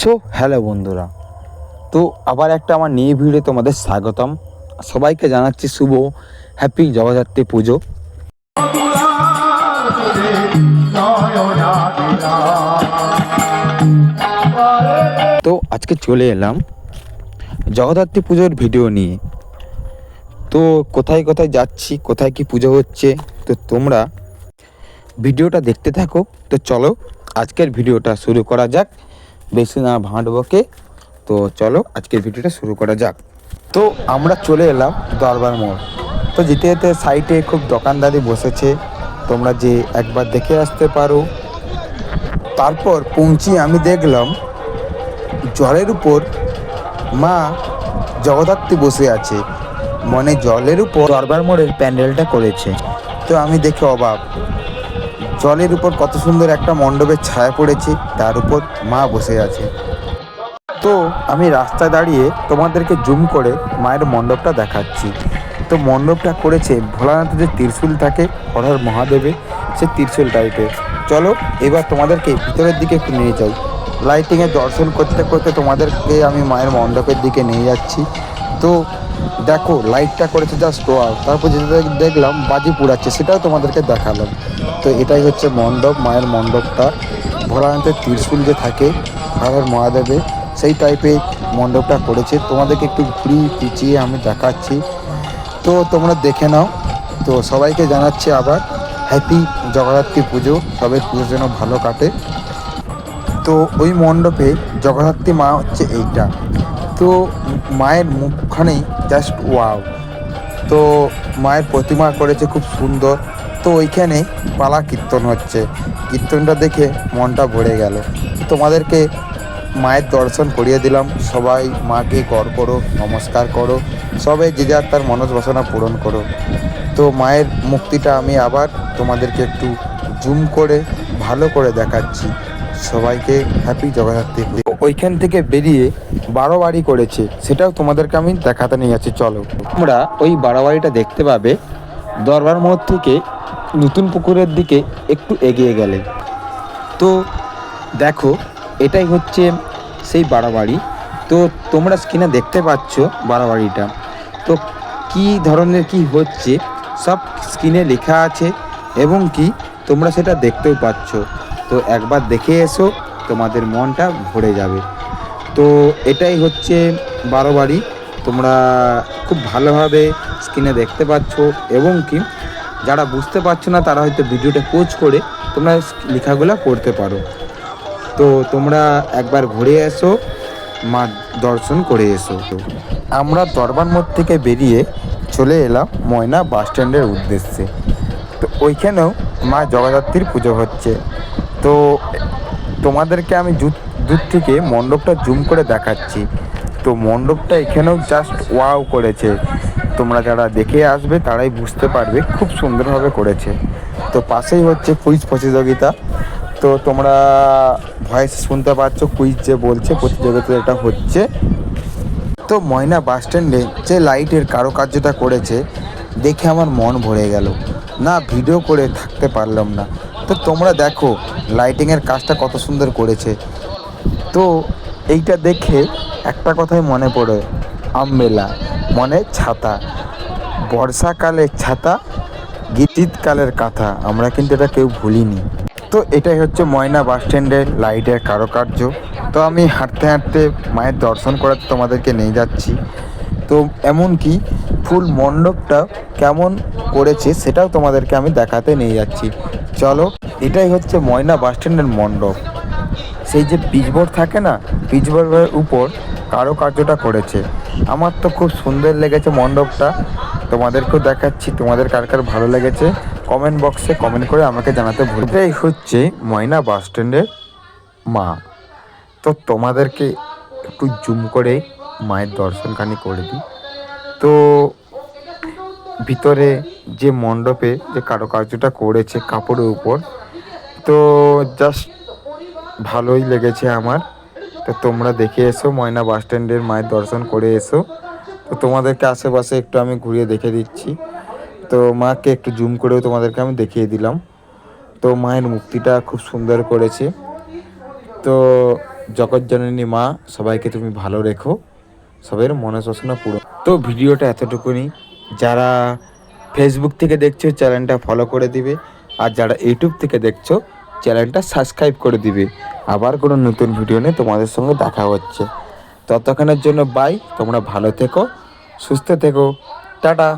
So hello বন্ধুরা। তো আবার একটা আমার নিয়ে ভিড়ে তোমাদের স্বাগতম। সবাইকে জানাচ্ছি শুভ হ্যাপি জগদ্ধাত্রী পুজো। তো আজকে চলে এলাম জগদ্ধাত্রী পুজোর ভিডিও নিয়ে। তো কোথায় কোথায় যাচ্ছি, কোথায় কি পুজো হচ্ছে, তো তোমরা ভিডিওটা দেখতে থাকো। তো চলো আজকের ভিডিওটা শুরু করা যাক। বেশি না ভাঁটবকে তো চলো আজকের ভিডিওটা শুরু করা যাক। তো আমরা চলে এলাম দরবার মোড়। তো যেতে যেতে সাইটে খুব দোকানদারি বসেছে। তোমরা যে একবার দেখে আসতে পারো। তারপর পৌঁছি আমি দেখলাম, জলের উপর মা জগদ্ধাত্রী বসে আছে। মনে জলের উপর দরবার মোড়ের প্যান্ডেলটা করেছে। তো আমি দেখে অবাক। জলের উপর কত সুন্দর একটা মণ্ডপের ছায়া পড়েছে, তার উপর মা বসে আছে। তো আমি রাস্তায় দাঁড়িয়ে তোমাদেরকে জুম করে মায়ের মণ্ডপটা দেখাচ্ছি। তো মণ্ডপটা করেছে ভোলানাথের যে ত্রিশূল থাকে হরহর মহাদেবে সে ত্রিশূল টাইপের চলো, এবার তোমাদেরকে ভিতরের দিকে একটু নিয়ে যাই। লাইটিংয়ে দর্শন করতে করতে তোমাদেরকে আমি মায়ের মণ্ডপের দিকে নিয়ে যাচ্ছি। তো দেখো লাইটটা করেছে জাস্ট ওয়াও তারপর যেটা দেখলাম, বাজি পুড়াচ্ছে, সেটাও তোমাদেরকে দেখালাম। তো এটাই হচ্ছে মণ্ডপ, মায়ের মণ্ডপটা। ভোলানাথের ত্রিশূল যে থাকে হরহর মহাদেবে সেই টাইপের মণ্ডপটা করেছে। তোমাদেরকে একটু ঘুরিয়ে পিছিয়ে আমি দেখাচ্ছি। তো তোমরা দেখে নাও। তো সবাইকে জানাচ্ছি আবার। হ্যাপি জগদ্ধাত্রী পুজো সবাই পুজো যেন ভালো কাটে। তো ওই মণ্ডপে জগদ্ধাত্রী মা হচ্ছে এইটা। তো মায়ের মুখখানেই জাস্ট ওয়াও তো মায়ের প্রতিমা করেছে খুব সুন্দর। তো ওইখানে পালা কীর্তন হচ্ছে। কীর্তনটা দেখে মনটা ভরে গেল। তোমাদেরকে মায়ের দর্শন করিয়ে দিলাম। সবাই মাকে কর করো, নমস্কার করো। সবাই যে যার তার মনস বাসনা পূরণ করো। তো মায়ের মুক্তিটা আমি আবার তোমাদেরকে একটু জুম করে, ভালো করে দেখাচ্ছি। সবাইকে হ্যাপি জগদ্ধাত্রী ওইখান থেকে বেরিয়ে বারো বাড়ি করেছে। সেটাও তোমাদেরকে আমি দেখাতে নিয়ে যাচ্ছি চলো। তোমরা ওই বাড়িটা দেখতে পাবে। দরবার মোড় থেকে নতুন পুকুরের দিকে একটু এগিয়ে গেলে। তো দেখো এটাই হচ্ছে সেই বাড়াবাড়ি। তো তোমরা স্ক্রিনে দেখতে পাচ্ছ বাড়াবাড়িটা। তো কি ধরনের কি হচ্ছে সব স্ক্রিনে লেখা আছে এবং কি তোমরা সেটা দেখতেও পাচ্ছ। তো একবার দেখে এসো, তোমাদের মনটা ভরে যাবে। তো এটাই হচ্ছে বারো বাড়ি তোমরা খুব ভালোভাবে স্ক্রিনে দেখতে পাচ্ছ এবং কি যারা বুঝতে পারছ না তারা হয়তো ভিডিওটা পোজ করে তোমরা লেখাগুলো পড়তে পারো। তো তোমরা একবার ঘুরে এসো, মা দর্শন করে এসো। আমরা দরবার মোড় থেকে বেরিয়ে চলে এলাম ময়না বাস স্ট্যান্ডের উদ্দেশ্যে। তো ওইখানেও মা জগদ্ধাত্রীর পুজো হচ্ছে। তো তোমাদেরকে আমি দূর থেকে মণ্ডপটা জুম করে দেখাচ্ছি। তো মণ্ডপটা এখানেও জাস্ট ওয়াও করেছে। তোমরা যারা দেখে আসবে তারাই বুঝতে পারবে, খুব সুন্দরভাবে করেছে। তো পাশেই হচ্ছে কুইজ প্রতিযোগিতা। তো তোমরা ভয়েস শুনতে পাচ্ছ কুইজ যে বলছে প্রতিযোগিতা এটা হচ্ছে। তো ময়না বাস স্ট্যান্ডে যে লাইটের কারুকার্যটা করেছে, দেখে আমার মন ভরে গেল। না ভিডিও করে থাকতে পারলাম না। তো তোমরা দেখো লাইটিংয়ের কাজটা কত সুন্দর করেছে। তো এইটা দেখে একটা কথাই মনে পড়ে আমবেলা মনে ছাতা। বর্ষাকালের ছাতা শীতকালের কাঁথা। আমরা কিন্তু এটা কেউ ভুলিনি। তো এটাই হচ্ছে ময়না বাস স্ট্যান্ডের লাইটের কারুকার্য। তো আমি হাঁটতে হাঁটতে মায়ের দর্শন করাতে তোমাদেরকে নিয়ে যাচ্ছি। তো এমনকি ফুল মণ্ডপটা কেমন করেছে সেটাও তোমাদেরকে আমি দেখাতে নিয়ে যাচ্ছি। চলো, এটাই হচ্ছে ময়না বাস স্ট্যান্ডের মণ্ডপ। সেই যে পিচবোর্ড থাকে না পিচবোর্ডের উপর কারুকার্যটা করেছে। আমার তো খুব সুন্দর লেগেছে মণ্ডপটা। তোমাদেরকেও দেখাচ্ছি, তোমাদের কার কার ভালো লেগেছে। কমেন্ট বক্সে কমেন্ট করে আমাকে জানাতে ভুল। এটাই হচ্ছে ময়না বাস স্ট্যান্ডের মা। তো তোমাদেরকে একটু জুম করে মায়ের দর্শনখানি করে দিই। তো ভিতরে যে মণ্ডপে যে কারুকার্যটা করেছে কাপড়ের উপর, তো জাস্ট ভালোই লেগেছে আমার। তো তোমরা দেখে এসো, ময়না বাস স্ট্যান্ডের মায়ের দর্শন করে এসো। তো তোমাদেরকে আশেপাশে একটু আমি ঘুরিয়ে দেখে দিচ্ছি। তো মাকে একটু জুম করেও তোমাদেরকে আমি দেখিয়ে দিলাম। তো মায়ের মুক্তিটা খুব সুন্দর করেছে। তো জগৎজননী মা, সবাইকে তুমি ভালো রেখো। সবের মনে শোষণা পুরো তো ভিডিওটা এতটুকুনি। যারা ফেসবুক থেকে দেখছ, চ্যানেলটা ফলো করে দিবে। আর যারা ইউটিউব থেকে দেখছ, চ্যানেলটা সাবস্ক্রাইব করে দিবে। আবার কোনো নতুন ভিডিও নিয়ে তোমাদের সঙ্গে দেখা হচ্ছে। ততক্ষণের জন্য বাই তোমরা ভালো থেকো, সুস্থ থেকো। টাটা।